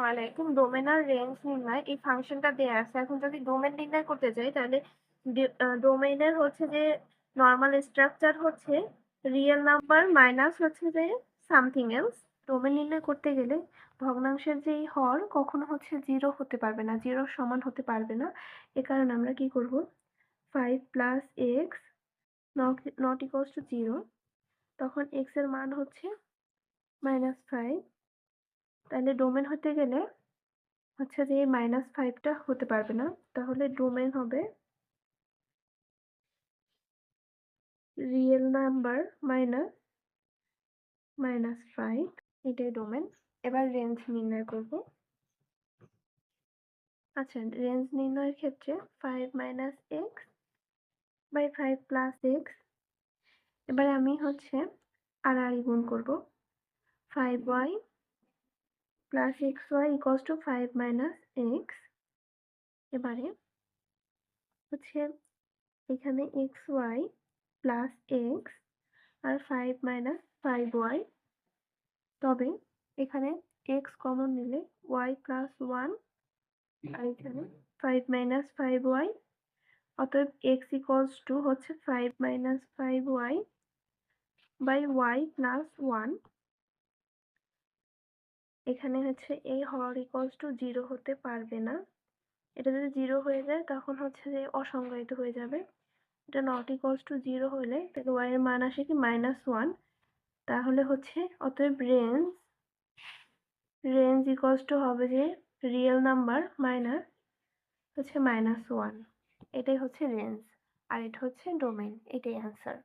ওয়ালাইকুম ডোমেন আর রেঞ্জ নির্ণয় এই ফাংশনটা দেয়া আছে। এখন যদি ডোমেন নির্ণয় করতে যাই, তাহলে ডোমেইনের হচ্ছে যে নর্মাল স্ট্রাকচার হচ্ছে রিয়েল নাম্বার মাইনাস হচ্ছে যে সামথিং এলস ডোমেন নির্ণয় করতে গেলে ভগ্নাংশের যেই হর কখনো হচ্ছে জিরো হতে পারবে না। জিরোর সমান হতে পারবে না। এ কারণে আমরা কি করব? Five plus x not equals to zero তখন এক্সের মান হচ্ছে মাইনাস ফাইভ তাহলে ডোমেন হতে গেলে হচ্ছে যে মাইনাস ফাইভটা হতে পারবে না। তাহলে ডোমেন হবে real number minus minus five এটাই ডোমেন এবার রেঞ্জ নির্ণয় করব। আচ্ছা রেঞ্জ নির্ণয়ের ক্ষেত্রে five minus x by five plus x এবার আমি হচ্ছে আর আই গুণ করব। Five y plus x y equals to five minus x এবারে হচ্ছে এখানে এক্স ওয়াই প্লাস এক্স আর ফাইভ মাইনাস ফাইভ ওয়াই তবে এখানে এক্স কমন নিলে ওয়াই প্লাস ওয়ান আর এখানে ফাইভ মাইনাস ফাইভ ওয়াই অতএব এক্স ইকলস টু হচ্ছে five minus five y by y plus one এখানে হচ্ছে এই হর ইকলস টু জিরো হতে পারবে না। এটা যদি জিরো হয়ে যায়, তখন হচ্ছে যে অসংজ্ঞায়িত হয়ে যাবে। এটা নট ইকলস টু জিরো হলে তাহলে ওয়াই এর মান আসে কি? মাইনাস ওয়ান তাহলে হচ্ছে অতএব রেঞ্জ রেঞ্জ ইকলস টু হবে যে রিয়েল নাম্বার মাইনাস হচ্ছে মাইনাস ওয়ান এটাই হচ্ছে রেঞ্জ আর এটা হচ্ছে ডোমেন এটাই অ্যান্সার